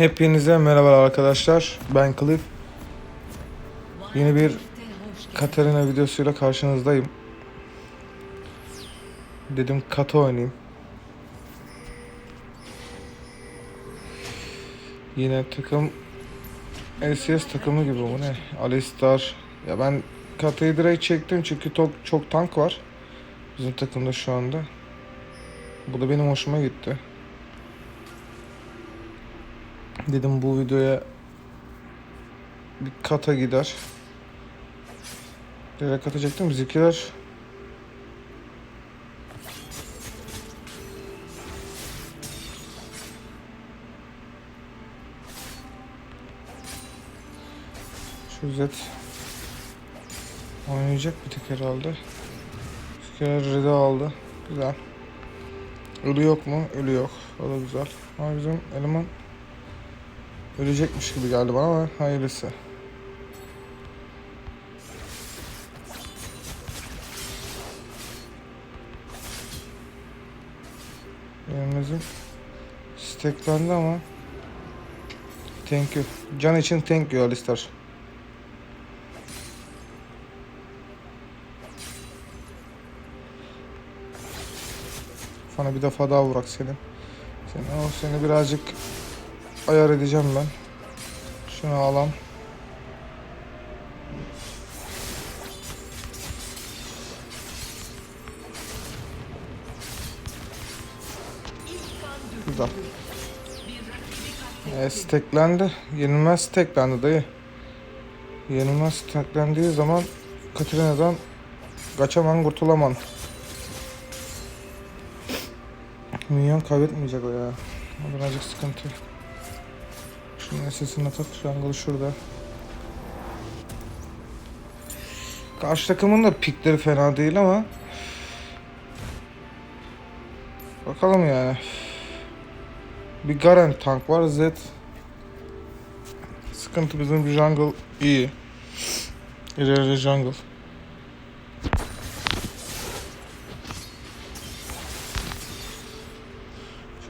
Hepinize merhabalar arkadaşlar. Ben Cliff. Yeni bir Katarina videosuyla karşınızdayım. Dedim kata oynayayım. Yine takım LCS takımı gibi bu ne? Alistar. Ya ben katayı direkt çektim çünkü çok, çok tank var. Bizim takımda şu anda. Bu da benim hoşuma gitti. Dedim bu videoya bir kata gider. Direkt atacaktım bizimkiler. Şu Z oynayacak bir tek herhalde. Bizimkiler Red'i aldı. Güzel. Ölü yok mu? Ölü yok. O da güzel. Ama bizim eleman Ölecekmiş gibi geldi bana ama hayırlısı. Yerimizin steklendi ama Thank you. Can için thank you Alistar. Sana bir defa daha vurak senin. Seni, o seni birazcık ayar edeceğim ben. Şunu alam. Güzel. E, steklendi. Yenilmez steklendi dayı. Yenilmez steklendiği zaman Katarina'dan kaçaman kurtulaman. Minyon kaybetmeyecek o ya. O birazcık sıkıntı. Şunun sesini atak. Jungle şurada. Karşı takımın da pikleri fena değil ama Bakalım yani. Bir Garen tank var. Z Sıkıntı bizim jungle iyi. İleri jungle.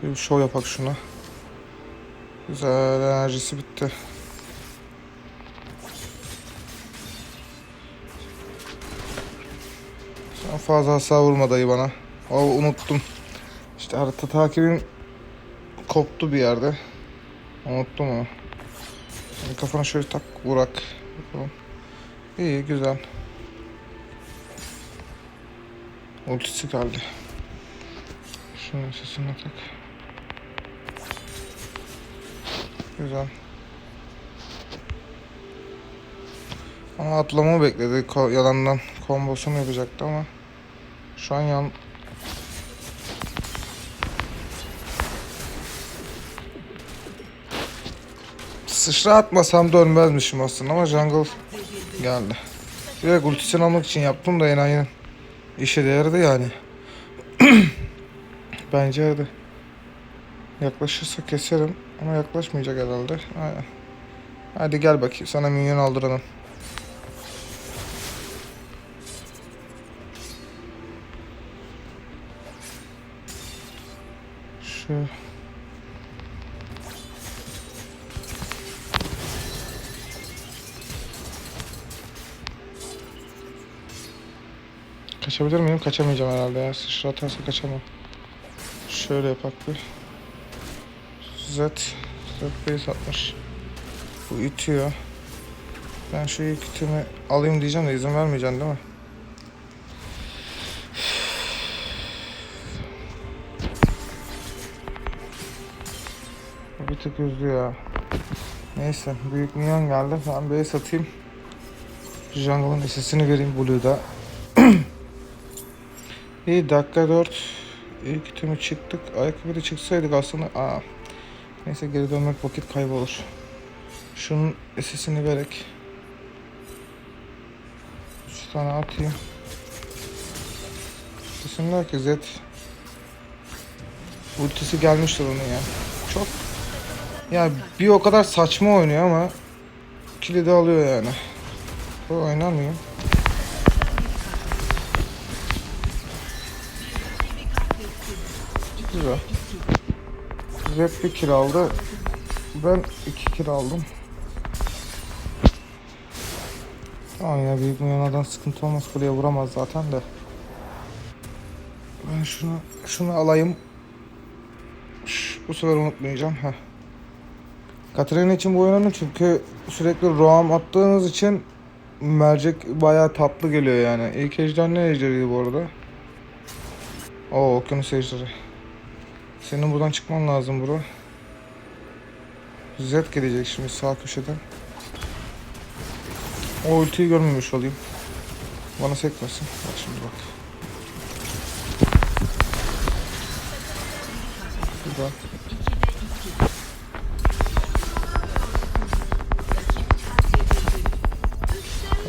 Şöyle bir show yapak şuna. Güzel enerjisi bitti. Sen fazla hasar vurma dayı bana. O unuttum. İşte harita takibim koptu bir yerde. Unuttum onu. Şimdi kafana şöyle tak vurak. İyi güzel. Ultisi geldi. Şunun sesini tak. Güzel. Ama atlamamı bekledi. Ko- yalandan kombosunu yapacaktı ama şu an yan Sıçra atmasam da ölmezmişim aslında ama jungle geldi. Direkt ultisini almak için yaptım da enayinin işe değerdi yani. Bence yardı. Yaklaşırsa keserim ama yaklaşmayacak herhalde. Aynen. Hadi gel bakayım sana minyon aldıralım. Şu Kaçabilir miyim? Kaçamayacağım herhalde ya. Sıçra atarsa kaçamam. Şöyle yapak bir. Z base atmış. Bu itiyor. Ben şu ilk itimi alayım diyeceğim de izin vermeyeceksin değil mi? Bir tık üzdü ya. Neyse büyük minyon geldi. Ben base atayım. Jungle'ın sesini vereyim Blue'da. İyi dakika 4. İlk itemi çıktık. Ayakkabı da çıksaydık aslında. Aa. Neyse geri dönmek vakit kaybolur. Şunun sesini vererek. 3 tane atayım. Kesinler ki Z ultisi gelmiştir onun ya. Çok ya bir o kadar saçma oynuyor ama kilidi alıyor yani. Bu oynar mıyım? Güzel. Zed bir kill aldı. Ben iki kill aldım. Tamam ya büyük milyonlardan sıkıntı olmaz kuleye vuramaz zaten de. Ben şunu şunu alayım. Şş, bu sefer unutmayacağım. Heh. Katarina için bu önemli çünkü sürekli roam attığınız için mercek bayağı tatlı geliyor yani. İlk ejder ne ejderiydi bu arada? Oo okyanus ejderi. Senin buradan çıkman lazım bro. Z gelecek şimdi sağ köşeden. O ultiyi görmemiş olayım. Bana sekmesin. Bak şimdi bak. Güzel.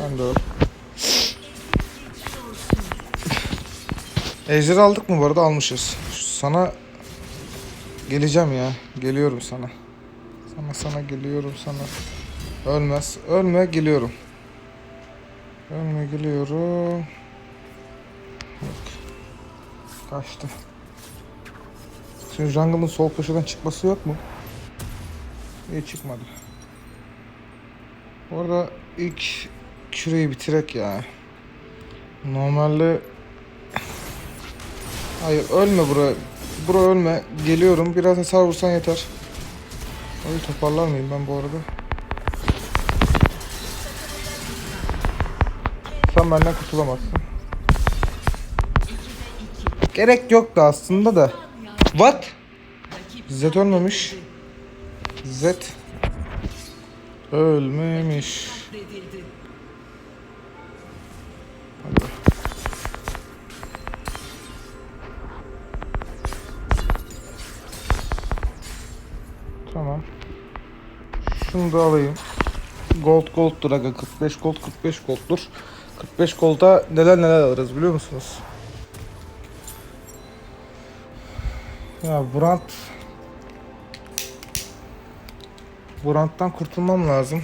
Ben de. Ejder aldık mı bu arada almışız. Sana geleceğim ya. Geliyorum sana. Sana sana geliyorum sana. Ölmez. Ölme geliyorum. Ölme geliyorum. Yok. Kaçtı. Şimdi jungle'ın sol köşeden çıkması yok mu? İyi çıkmadı. Bu arada ilk küreyi bitirek ya. Normalde Hayır ölme bura. Bura ölme. Geliyorum. Biraz hasar vursan yeter. Ay toparlar mıyım ben bu arada? Sen benden kurtulamazsın. Gerek yoktu aslında da. What? Zed ölmemiş. Zed ölmemiş. Şunu da alayım. Gold gold'dur aga 45 gold 45 gold'dur. 45 gold'a neler neler alırız biliyor musunuz? Ya Brand Brand'dan kurtulmam lazım.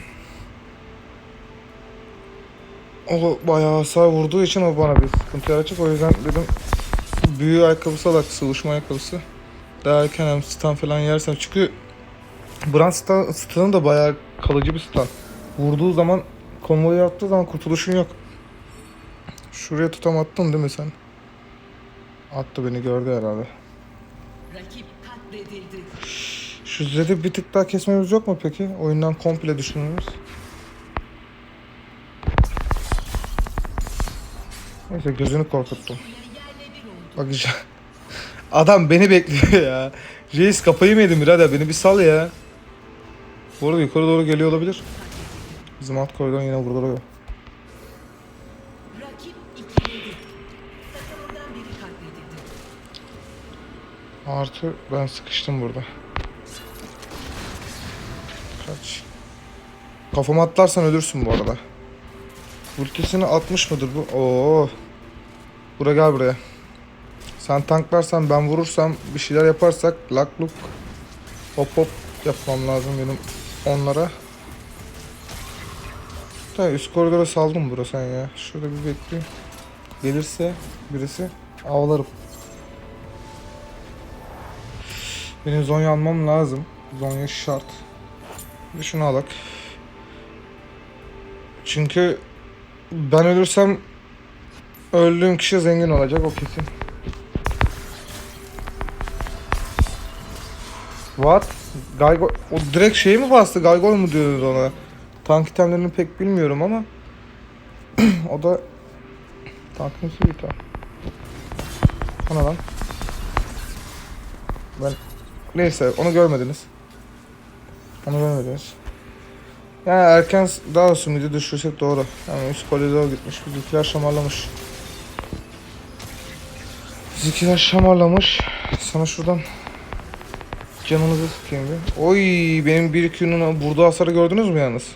O bayağı hasar vurduğu için o bana bir sıkıntı yaratacak. O yüzden dedim büyü ayakkabısı alak sıvışma ayakkabısı. Daha erken hem falan yersem çünkü Brand stun, stun'ı da bayağı kalıcı bir stun. Vurduğu zaman konvoyu yaptığı zaman kurtuluşun yok. Şuraya tutam attın değil mi sen? Attı beni gördü herhalde. Şu Zed'i bir tık daha kesmemiz yok mu peki? Oyundan komple düşünürüz. Neyse gözünü korkuttum. Bak Adam beni bekliyor ya. Reis kafayı mı birader beni bir sal ya. Bu arada yukarı doğru geliyor olabilir. Bizim alt koridorun yine biri katledildi. Artı ben sıkıştım burada. Kaç. Kafama atlarsan ölürsün bu arada. Ultisini atmış mıdır bu? Oo. Bura gel buraya. Sen tanklarsan ben vurursam bir şeyler yaparsak lak luk hop hop yapmam lazım benim onlara. Da üst koridora saldım bura sen ya. Şurada bir bekleyeyim. Gelirse birisi avlarım. Benim Zonya almam lazım. Zonya şart. Bir şunu alak. Çünkü ben ölürsem öldüğüm kişi zengin olacak o kesin. What? Gaygo o direkt şey mi bastı? Gaygol mu diyoruz ona? Tank itemlerini pek bilmiyorum ama o da tankın bir item. O ne lan? Ben Neyse onu görmediniz. Onu görmediniz. Yani erken daha doğrusu midi düşürsek doğru. Yani üst koridor gitmiş. Bizimkiler şamarlamış. Bizimkiler şamarlamış. Sana şuradan canınızı sıkayım bir. Oy benim bir Q'nun burada hasarı gördünüz mü yalnız?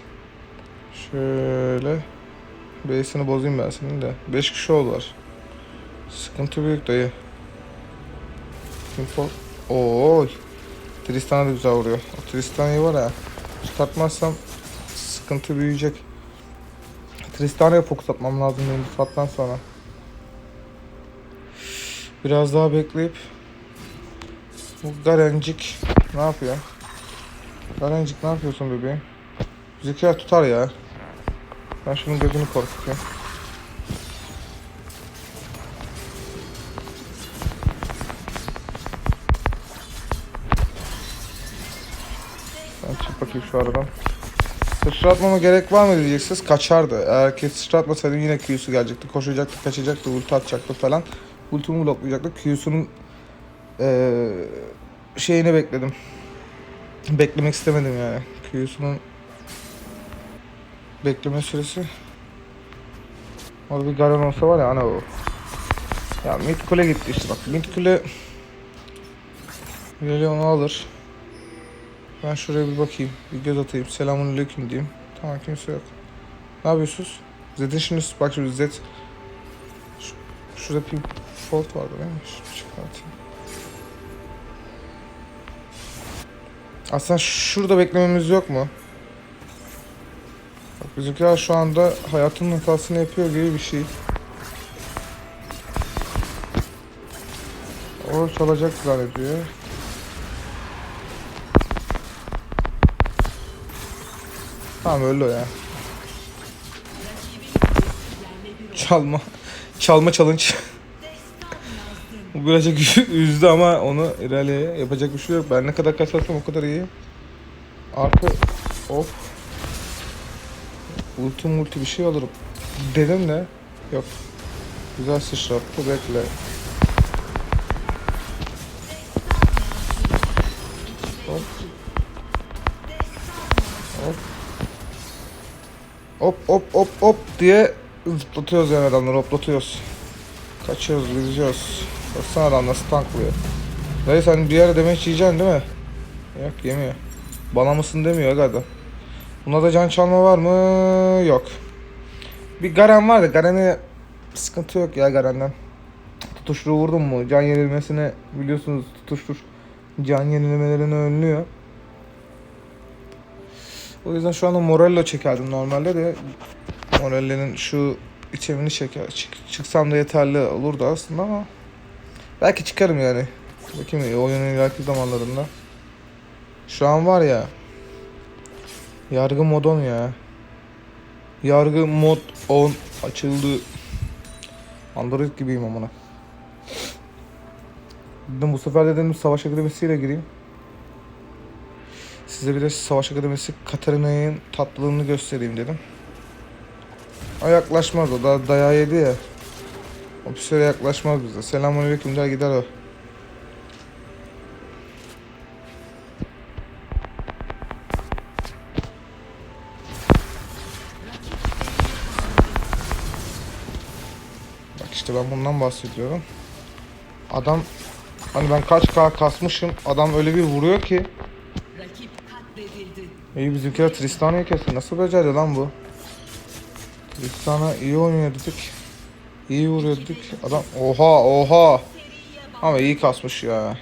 Şöyle. Base'ini bozayım ben senin de. 5 kişi oldular. Sıkıntı büyük dayı. Info. Oy. Tristan'a da güzel vuruyor. O Tristan'ı var ya. Çıkartmazsam sıkıntı büyüyecek. Tristan'a fokus atmam lazım benim bu sonra. Biraz daha bekleyip bu Garencik ne yapıyor? Garencik ne yapıyorsun bebeğim? Bizimkiler tutar ya. Ben şunun gözünü korkutayım. Ben çık bakayım şu aradan. Sıçratmama gerek var mı diyeceksiniz. Kaçardı. Eğer ki sıçratmasaydım yine Q'su gelecekti. Koşacaktı, kaçacaktı, ulti atacaktı falan. Ultimi bloklayacaktı. Q'sunun eee şeyini bekledim. Beklemek istemedim yani. Q'sunun bekleme süresi. Orada bir Garen olsa var ya ana o. Ya mid kule gitti işte bak. Mid kule Lili onu alır. Ben şuraya bir bakayım. Bir göz atayım. Selamünaleyküm diyeyim. Tamam kimse yok. Ne yapıyorsunuz? Zed'in şimdi bak şimdi Zed Şu- Şurada bir fault vardı değil mi? Şunu çıkartayım. Aslında şurada beklememiz yok mu? Bak bizimkiler şu anda hayatının hatasını yapıyor gibi bir şey. O çalacak zannediyor. Tamam öldü o ya. Çalma. Çalma challenge. Birazcık üzdü ama onu ilerleye yapacak bir şey yok. Ben ne kadar kaçarsam o kadar iyi. Artı of. Ulti multi bir şey alırım. Dedim de yok. Güzel sıçrattı bekle. Hop. Hop. Hop hop hop hop diye zıplatıyoruz yani adamları hoplatıyoruz. Kaçıyoruz gidiyoruz. Baksana adam nasıl tanklıyor. Dayı sen bir yere demeç yiyeceksin değil mi? Yok yemiyor. Bana mısın demiyor adam. Buna da can çalma var mı? Yok. Bir Garen var da sıkıntı yok ya Garen'den. Tutuşturu vurdum mu? Can yenilmesini biliyorsunuz tutuştur. Can yenilmelerini önlüyor. O yüzden şu anda Morello çekerdim normalde de Morello'nun şu içemini çeker. Çık- çıksam da yeterli olurdu aslında ama belki çıkarım yani. Bakayım oyunun ileriki zamanlarında. Şu an var ya Yargı modon ya. Yargı mod on açıldı. Android gibiyim amına. Dedim bu sefer de dedim savaş akademisiyle gireyim. Size bir de savaş akademisi Katarina'nın tatlılığını göstereyim dedim. O yaklaşmaz o da dayağı yedi ya. O bir süre yaklaşmaz bize. Selamünaleyküm der gider o. Bak işte ben bundan bahsediyorum. Adam hani ben kaç K kasmışım. Adam öyle bir vuruyor ki. İyi bizimkiler Tristana'yı kesti. Nasıl becerdi lan bu? Tristana iyi oynuyor dedik. İyi vuruyor dedik. Adam oha oha. Ama iyi kasmış ya.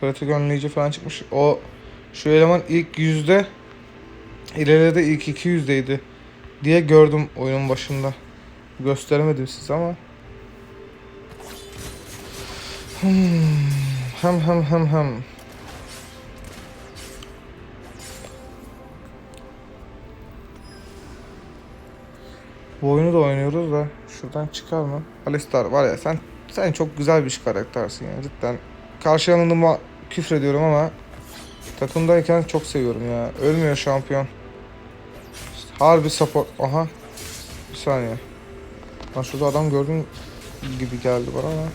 Kritik önleyici falan çıkmış. O şu eleman ilk yüzde ileride ilk iki yüzdeydi diye gördüm oyunun başında. Gösteremedim size ama. Hmm. Hem hem hem hem. Bu oyunu da oynuyoruz da şuradan çıkar mı? Alistar var ya sen sen çok güzel bir karaktersin ya cidden. Karşı yanıma küfrediyorum ama takımdayken çok seviyorum ya. Ölmüyor şampiyon. Harbi support. Aha. Bir saniye. Lan şurada adam gördüm gibi geldi bana ama.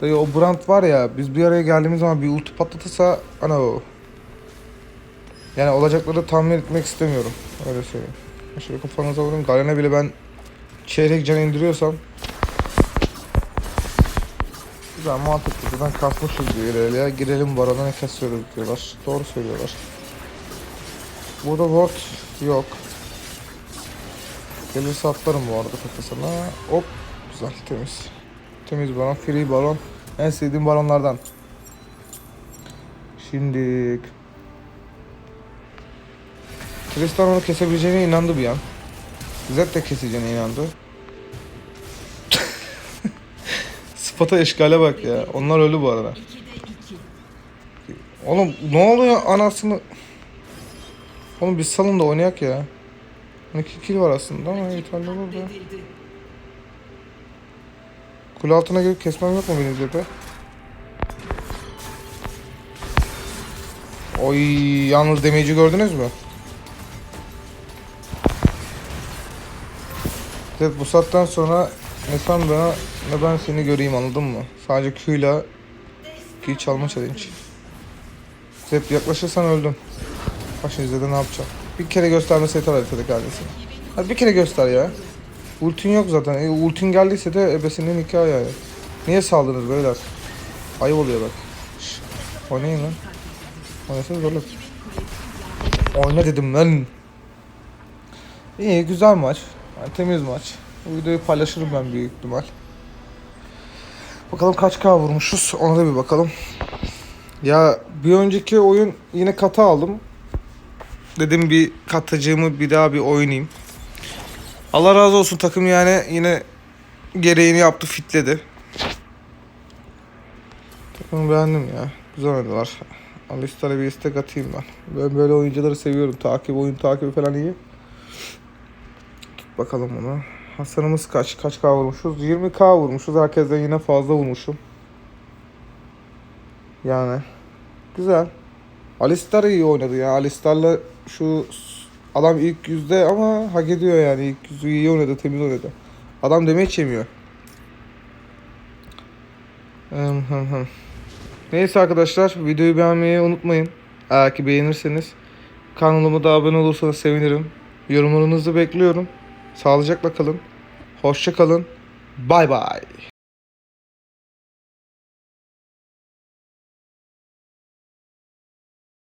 Dayı o Brand var ya biz bir araya geldiğimiz zaman bir ulti patlatırsa ana o. Yani olacakları tahmin etmek istemiyorum. Öyle söyleyeyim. Şöyle kafanıza vurun. Garen'e bile ben çeyrek can indiriyorsam Güzel mantıklı. Buradan kasmışız diyor ilerleye. Girelim barona ne kesiyoruz diyorlar. Doğru söylüyorlar. Burada ward yok. Gelirse atlarım bu arada kafasına. Hop. Güzel temiz. Temiz baron. Free baron. En sevdiğim baronlardan. Şimdi Tristan onu kesebileceğine inandı bir an. Zed de keseceğine inandı. Spata eşkale bak ya. Onlar öldü bu arada. 2'de 2. Oğlum ne oluyor anasını? Oğlum biz salın da oynayak ya. 12 kill var aslında ama yeterli olur da. Kule altına gelip kesmem yok mu benim cephe? Oy yalnız damage'i gördünüz mü? Evet bu saatten sonra ne sen bana ne ben seni göreyim anladın mı? Sadece Q ile Q çalma challenge. Zed yaklaşırsan öldüm. Bak şimdi ne yapacağım? Bir kere göstermesi yeter haritada kardeşim. Hadi bir kere göster ya. Ultin yok zaten. E, ultin geldiyse de ebesinin hikaye yani. Niye saldınız beyler? Ayıp oluyor bak. Şş, oynayın lan. Oynasın zorluk. Oyna dedim lan. İyi güzel maç. Yani temiz maç. Bu videoyu paylaşırım ben büyük ihtimal. Bakalım kaç K vurmuşuz ona da bir bakalım. Ya bir önceki oyun yine kata aldım. Dedim bir katacığımı bir daha bir oynayayım. Allah razı olsun takım yani yine gereğini yaptı fitledi. Takımı beğendim ya. Güzel oynadılar. Alistar'a bir istek atayım ben. Ben böyle oyuncuları seviyorum. Takip, oyun takibi falan iyi. Bakalım onu. Hasarımız kaç? Kaç K vurmuşuz? 20K vurmuşuz. Herkesten yine fazla vurmuşum. Yani. Güzel. Alistar iyi oynadı ya. Alistar'la şu adam ilk yüzde ama hak ediyor yani. İlk yüzü iyi oynadı, temiz oynadı. Adam demeç yemiyor. Neyse arkadaşlar videoyu beğenmeyi unutmayın. Eğer ki beğenirseniz kanalıma da abone olursanız sevinirim. Yorumlarınızı bekliyorum. Sağlıcakla kalın. Hoşça kalın. Bay bay.